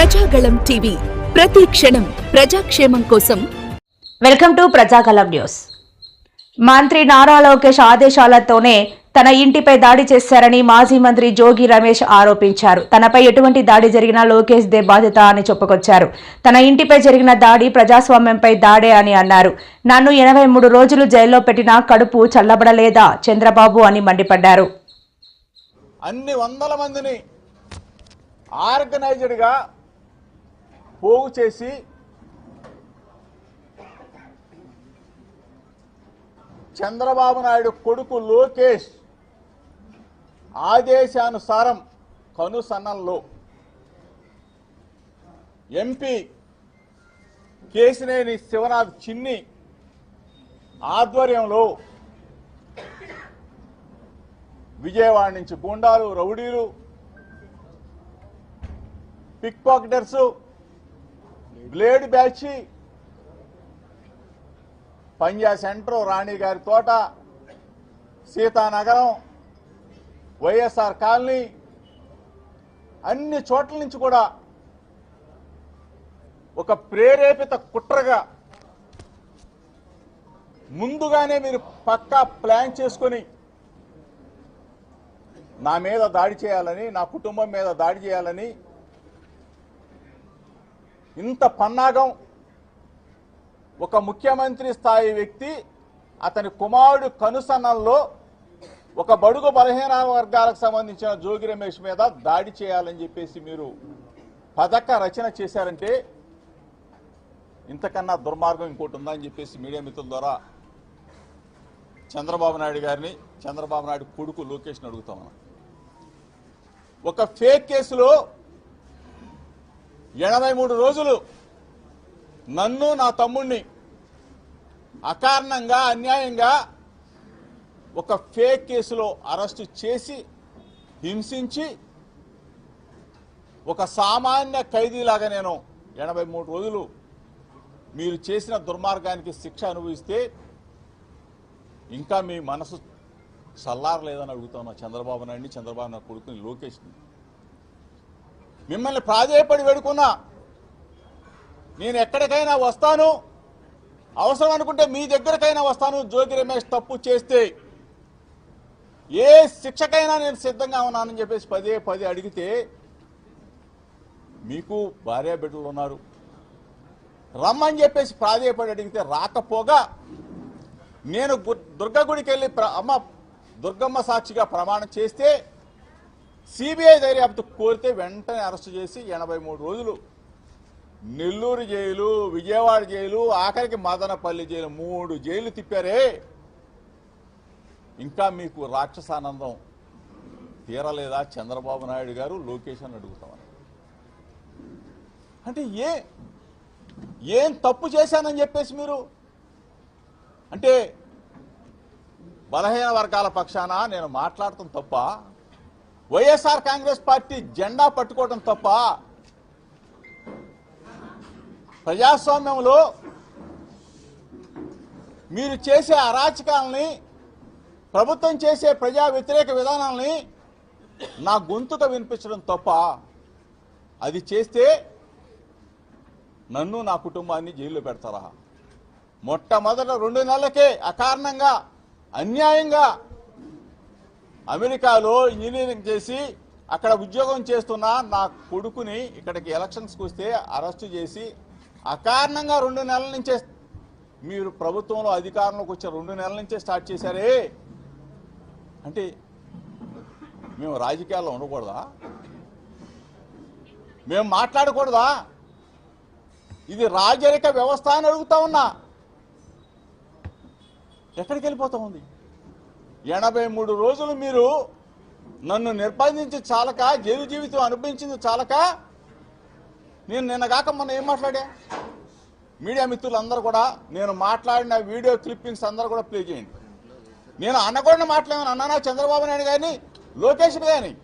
Prajagalam TV. ప్రతి క్షణం ప్రజాక్షేమం కోసం. Welcome to Prajagalam news. మంత్రి నారా లోకేష్ ఆదేశాలతోనే తన ఇంటిపై దాడి చేశారని మాజీ మంత్రి జోగి రమేష్ ఆరోపించారు. తనపై ఎటువంటి దాడి జరిగినా లోకేష్ దే బాధ్యత అని చెప్పుకొచ్చారు. తన ఇంటిపై జరిగిన దాడి ప్రజాస్వామ్యంపై దాడే అని అన్నారు. నన్ను ఎనభై మూడు రోజులు జైల్లో పెట్టినా కడుపు చల్లబడలేదా చంద్రబాబు అని మండిపడ్డారు. అన్ని వందల మందిని ఆర్గనైజ్డ్గా పోగు చేసి చంద్రబాబు నాయుడు కొడుకు లోకేష్ ఆదేశానుసారం కనుసన్నల్లో ఎంపీ కేసినేని శివనాథ్ చిన్ని ఆధ్వర్యంలో విజయవాడ నుంచి గుండాలు రౌడీలు pick pocketers blade batch. Panja centre Rani గారి తోట. సీతానగరం. YSR colony. అన్ని చోట్ల నుంచి కూడా ఒక ప్రేరేపిత కుట్రగా ముందుగానే మీరు పక్కా ప్లాన్ చేసుకొని నా మీద దాడి చేయాలని నా కుటుంబం మీద దాడి చేయాలని ఇంత పన్నాగం ఒక ముఖ్యమంత్రి స్థాయి వ్యక్తి అతని కుమారుడు కనుసన్నల్లో ఒక బడుగు బలహీన వర్గాలకు సంబంధించిన జోగి రమేష్ మీద దాడి చేయాలని చెప్పేసి మీరు పథక రచన చేశారంటే ఇంతకన్నా దుర్మార్గం ఇంకోటి ఉందా అని చెప్పేసి మీడియా మిత్రుల ద్వారా చంద్రబాబు నాయుడు గారిని చంద్రబాబు నాయుడు కొడుకు లోకేష్ని అడుగుతామన్నా ఒక ఫేక్ కేసులో ఎనభై మూడు రోజులు నన్ను నా తమ్ముణ్ణి అకారణంగా అన్యాయంగా ఒక ఫేక్ కేసులో అరెస్టు చేసి హింసించి ఒక సామాన్య ఖైదీలాగా నేను ఎనభై మూడు రోజులు మీరు చేసిన దుర్మార్గానికి శిక్ష అనుభవిస్తే ఇంకా మీ మనసు చల్లారలేదని అడుగుతున్నా చంద్రబాబు నాయుడిని చంద్రబాబు నాయుడు కొడుకుని లోకేష్ని. మిమ్మల్ని ప్రాధేయపడి వేడుకున్నా. నేను ఎక్కడికైనా వస్తాను. అవసరం అనుకుంటే మీ దగ్గరకైనా వస్తాను. జ్యోతి రమేష్ తప్పు చేస్తే ఏ శిక్షకైనా నేను సిద్ధంగా ఉన్నానని చెప్పేసి పదే పదే అడిగితే మీకు భార్య బిడ్డలు ఉన్నారు. రమ్మని చెప్పేసి ప్రాధేయపడి అడిగితే రాకపోగా నేను దుర్గ గుడికి వెళ్ళి ప్ర- అమ్మ దుర్గమ్మ సాక్షిగా ప్రమాణం చేస్తే సిబిఐ దర్యాప్తు కోరితే వెంటనే అరెస్టు చేసి ఎనభై మూడు రోజులు. నెల్లూరు జైలు విజయవాడ జైలు ఆఖరికి మదనపల్లి జైలు మూడు జైలు తిప్పారే. ఇంకా మీకు రాక్షసానందం తీరలేదా? చంద్రబాబు నాయుడు గారు లోకేష్ అని అడుగుతామని. అంటే ఏ ఏం తప్పు చేశానని చెప్పేసి మీరు? అంటే బలహీన వర్గాల పక్షాన నేను మాట్లాడటం తప్ప వైఎస్ఆర్ కాంగ్రెస్ పార్టీ జెండా పట్టుకోవడం తప్ప ప్రజాస్వామ్యంలో మీరు చేసే అరాచకాలని ప్రభుత్వం చేసే ప్రజా వ్యతిరేక విధానాలని నా గొంతుక వినిపించడం తప్ప అది చేస్తే నన్ను నా కుటుంబాన్ని జైల్లో పెడతారా? మొట్టమొదట రెండు నెలలకే అకారణంగా అన్యాయంగా అమెరికాలో ఇంజనీరింగ్ చేసి అక్కడ ఉద్యోగం చేస్తున్న నా కొడుకుని ఇక్కడికి ఎలక్షన్స్కి వస్తే అరెస్టు చేసి అకారణంగా రెండు నెలల నుంచే మీరు ప్రభుత్వంలో అధికారంలోకి వచ్చే రెండు నెలల నుంచే స్టార్ట్ చేశారే. అంటే మేము రాజకీయాల్లో ఉండకూడదా? మేము మాట్లాడకూడదా? ఇది రాజరిక వ్యవస్థ అని అడుగుతా ఉన్నా. ఎక్కడికి వెళ్ళిపోతా ఉంది? ఎనభై మూడు రోజులు మీరు నన్ను నిర్బంధించి చాలక జైలు జీవితం అనుభవించింది చాలక? నేను నిన్నగాక మొన్న ఏం మాట్లాడా? మీడియా మిత్రులందరూ కూడా నేను మాట్లాడిన వీడియో క్లిప్పింగ్స్ అందరూ కూడా ప్లే చేయండి. నేను అనకూడని మాట్లాడాను అన్నానా చంద్రబాబు నాయుడు గారిని లోకేష్ గారిని.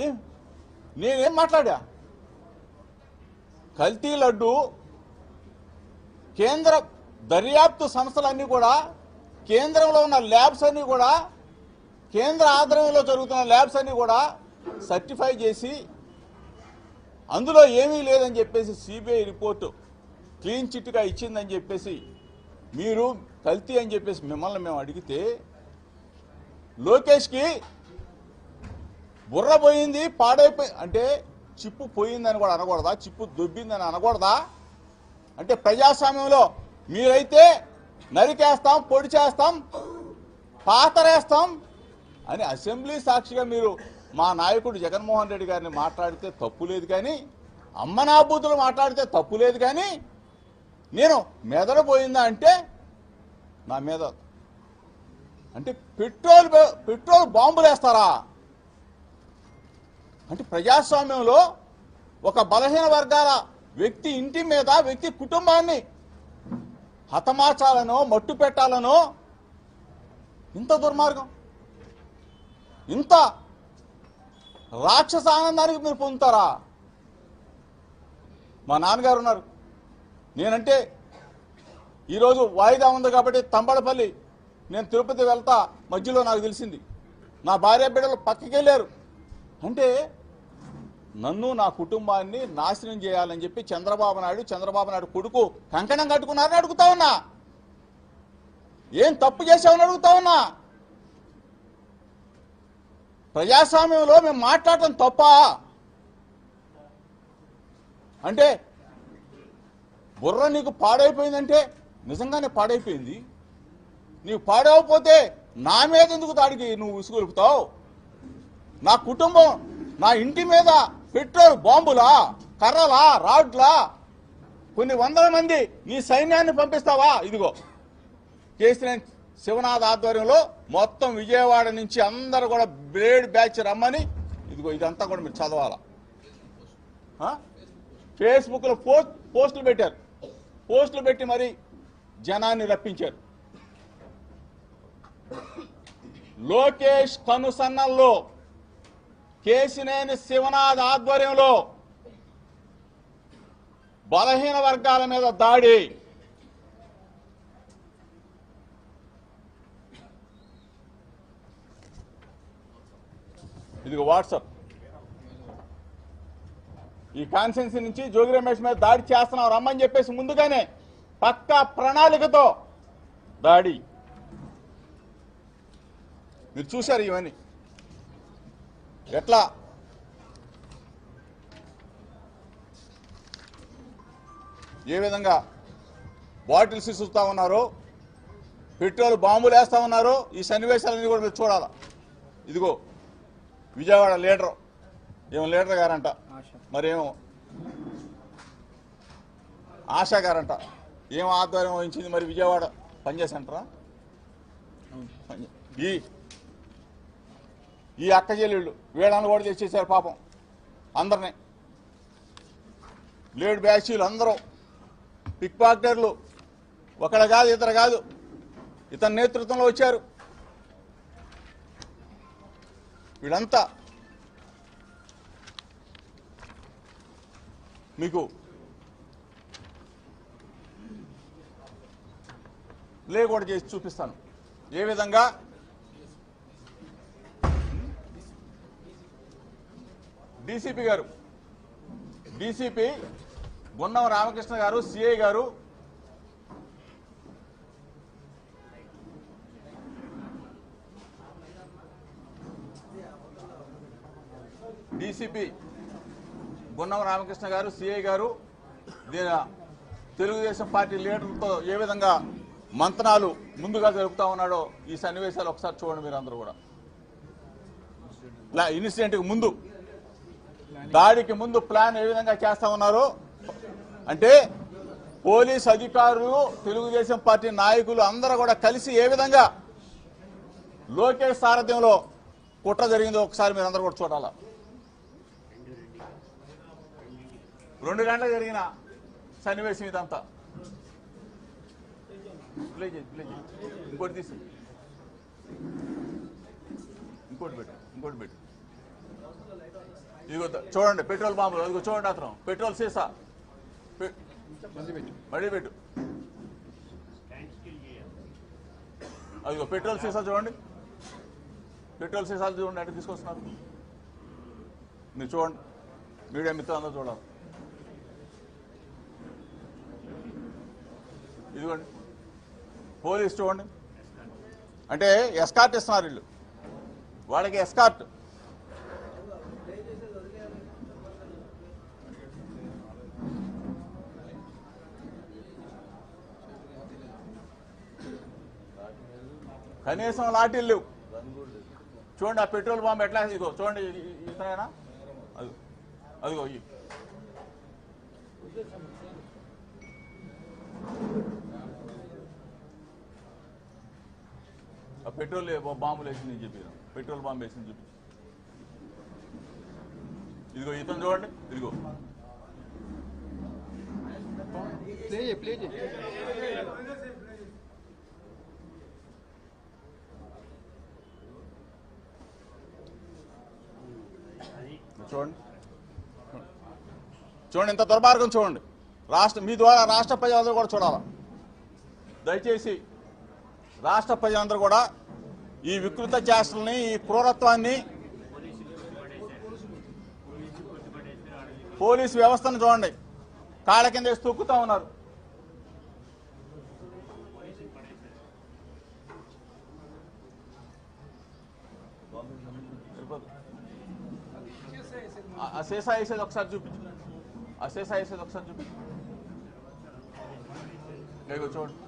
ఏం? నేనేం మాట్లాడా? కల్తీ లడ్డు కేంద్ర దర్యాప్తు సంస్థలన్నీ కూడా కేంద్రంలో ఉన్న ల్యాబ్స్ అన్నీ కూడా కేంద్ర ఆధ్వర్యంలో జరుగుతున్న ల్యాబ్స్ అన్నీ కూడా సర్టిఫై చేసి అందులో ఏమీ లేదని చెప్పేసి సిబిఐ రిపోర్టు క్లీన్ చిట్గా ఇచ్చిందని చెప్పేసి మీరు కల్తీ అని చెప్పేసి మిమ్మల్ని మేము అడిగితే లోకేష్కి బుర్ర పోయింది పాడైపోయి అంటే చిప్పు పోయిందని కూడా అనకూడదా చిప్పు దొబ్బిందని అనకూడదా? అంటే ప్రజాస్వామ్యంలో మీరైతే నరికేస్తాం పొడి చేస్తాం పాతరేస్తాం అని అసెంబ్లీ సాక్షిగా మీరు మా నాయకుడు జగన్మోహన్ రెడ్డి గారిని మాట్లాడితే తప్పు లేదు కానీ అమ్మనాబూతులు మాట్లాడితే తప్పు లేదు కానీ నేను మెదడు పోయిందా అంటే నా మీద అంటే పెట్రోల్ పెట్రోల్ బాంబులు వేస్తారా? అంటే ప్రజాస్వామ్యంలో ఒక బలహీన వర్గాల వ్యక్తి ఇంటి మీద వ్యక్తి కుటుంబాన్ని హతమార్చాలనో మట్టు పెట్టాలనో ఇంత దుర్మార్గం. ఇంత రాక్షస ఆనందానికి మీరు పొందుతారా? మా నాన్నగారు ఉన్నారు. నేనంటే ఈరోజు వాయిదా ఉంది కాబట్టి తంబడపల్లి నేను తిరుపతి వెళ్తా మధ్యలో నాకు తెలిసింది. నా భార్య బిడ్డలు పక్కకి వెళ్ళారు అంటే నన్ను నా కుటుంబాన్ని నాశనం చేయాలని చెప్పి చంద్రబాబు నాయుడు చంద్రబాబు నాయుడు కొడుకు కంకణం కట్టుకున్నారని అడుగుతా ఉన్నా. ఏం తప్పు చేసావని అడుగుతా ఉన్నా. ప్రజాస్వామ్యంలో మేము మాట్లాడటం తప్ప? అంటే బుర్ర నీకు పాడైపోయిందంటే నిజంగానే పాడైపోయింది. నీకు పాడవకపోతే నా మీద ఎందుకు దాడికి నువ్వు విసుగొలుపుతావు? నా కుటుంబం నా ఇంటి మీద పెట్రోల్ బాంబులా కర్రలా రాడ్లా? కొన్ని వందల మంది నీ సైన్యాన్ని పంపిస్తావా? ఇదిగో. కేసీఆర్ శివనాథ్ ఆధ్వర్యంలో మొత్తం విజయవాడ నుంచి అందరు కూడా బ్రేడ్ బ్యాచ్ రమ్మని ఇదిగో ఇదంతా కూడా మీరు చదవాలా? ఫేస్బుక్లో పోస్ట్ పోస్టులు పెట్టారు. పోస్టులు పెట్టి మరి జనాన్ని రప్పించారు. లోకేష్ కనుసన్నల్లో కేసినేని శివనాథ్ ఆధ్వర్యంలో బలహీన వర్గాల మీద దాడి. ఇదిగో వాట్సాప్. ఈ కాన్సెన్సీ నుంచి జోగి రమేష్ మీద దాడి చేస్తున్నాం రమ్మని చెప్పేసి ముందుగానే పక్కా ప్రణాళికతో దాడి. మీరు చూశారు ఇవన్నీ. ఎట్లా? ఏ విధంగా బాటిల్స్ ఇసుతా ఉన్నారో పెట్రోల్ బాంబులు వేస్తా ఉన్నారో ఈ సన్నివేశాలన్నీ కూడా మీరు చూడాలా? ఇదిగో విజయవాడ లీడర్. ఏమో లీడర్ గారంట. మరేమో? ఆశా గారంట. ఏం ఆధ్వర్యం వహించింది మరి విజయవాడ? పనిచేసంటారా పని- ఈ ఈ అక్క చెల్లెళ్ళు వీళ్ళని కూడా తెచ్చేసారు పాపం అందరినీ. లేడ్ బ్యాచీలు అందరూ. పిక్ పాక్టర్లు. ఒకడ కాదు ఇతరు కాదు. ఇతని నేతృత్వంలో వచ్చారు. వీళ్ళంతా. మీకు లే కూడా చేసి చూపిస్తాను. ఏ విధంగా డీసీపీ గారు డీసీపీ గున్నం రామకృష్ణ గారు సిఐ గారు డీసీపీ గున్నం రామకృష్ణ గారు సిఐ గారు దీని తెలుగుదేశం పార్టీ లీడర్లతో ఏ విధంగా మంతనాలు ముందుగా జరుపుతా ఉన్నాడో ఈ సన్నివేశాలు ఒకసారి చూడండి మీరు అందరూ కూడా. ఇలా ఇన్సిడెంట్కి ముందు దాడికి ముందు ప్లాన్ ఏ విధంగా చేస్తా ఉన్నారు అంటే పోలీస్ అధికారులు తెలుగుదేశం పార్టీ నాయకులు అందరూ కూడా కలిసి ఏ విధంగా లోకేష్ సారథ్యంలో కుట్ర జరిగిందో ఒకసారి మీరు అందరూ కూడా చూడాల? రెండు గంటలు జరిగిన సన్నివేశం ఇదంతా. ఇంకోటి తీసి. ఇంకోటి పెట్టు ఇంకోటి పెట్టు. ఇదిగో చూడండి పెట్రోల్ బాంబులు. అదిగో చూడండి అతను. పెట్రోల్ సీసా. మళ్ళీ పెట్టు. అదిగో పెట్రోల్ సీసా చూడండి. పెట్రోల్ సీసాలు చూడండి అంటే తీసుకొస్తున్నారు. మీరు చూడండి. మీడియా మిత్రులందరూ చూడాలి. ఇదిగోండి. పోలీస్ చూడండి. అంటే ఎస్కార్ట్ ఇస్తున్నారు వీళ్ళు. వాళ్ళకి ఎస్కార్ట్. కనీసం లాఠీలు లేవు. చూడండి ఆ పెట్రోల్ బాంబు ఎట్లా ఇదిగో చూడండి ఇతనైనా? అది అదిగో ఇ- ఆ పెట్రోల్ బాంబులు వేసింది చెప్పి పెట్రోల్ బాంబు వేసింది చెప్పి. ఇదిగో ఇతను చూడండి ఇదిగో. ప్లే ప్లే చూడండి. చూడండి ఇంత దుర్మార్గం చూడండి. రాష్ట్ర మీ ద్వారా రాష్ట్ర ప్రజలందరూ కూడా చూడాలి? దయచేసి రాష్ట్ర ప్రజలందరూ కూడా ఈ వికృత చేష్టల్ని ఈ క్రూరత్వాన్ని పోలీసు వ్యవస్థను చూడండి. కాళ్ళ కింద వేసి తొక్కుతా ఉన్నారు. సరిపోదు. వేసేది ఒకసారి చూపించు. ఆ వేసేది ఒకసారి చూపించు. ఇదిగో చూడండి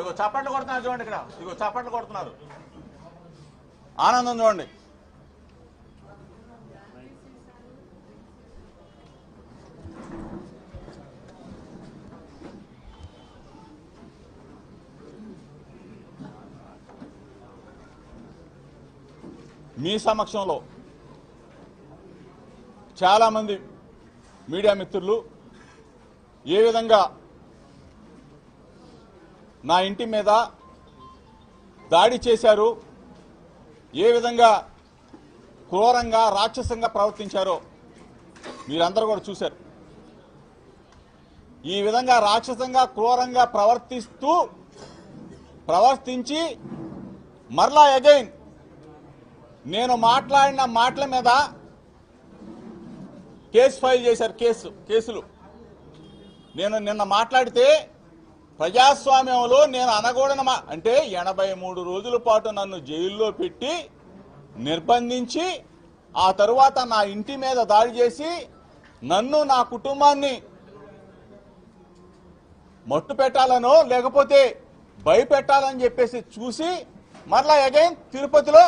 ఇగో చప్పట్లు కొడుతున్నారు చూడండి ఇక్కడ. ఇదిగో చప్పట్లు కొడుతున్నారు. ఆనందం చూడండి. మీ సమక్షంలో చాలామంది మీడియా మిత్రులు ఏ విధంగా నా ఇంటి మీద దాడి చేశారు ఏ విధంగా క్రూరంగా రాక్షసంగా ప్రవర్తించారో మీరందరూ కూడా చూశారు. ఈ విధంగా రాక్షసంగా క్రూరంగా ప్రవర్తిస్తూ ప్రవర్తించి మరలా అగైన్ నేను మాట్లాడిన మాటల మీద కేసు ఫైల్ చేశారు కేసు కేసులు. నేను నిన్న మాట్లాడితే ప్రజాస్వామ్యంలో నేను అనగూడనమా అంటే ఎనభై మూడు రోజుల పాటు నన్ను జైల్లో పెట్టి నిర్బంధించి ఆ తరువాత నా ఇంటి మీద దాడి చేసి నన్ను నా కుటుంబాన్ని మట్టు పెట్టాలనో లేకపోతే భయపెట్టాలని చెప్పేసి చూసి మరలా అగైన్ తిరుపతిలో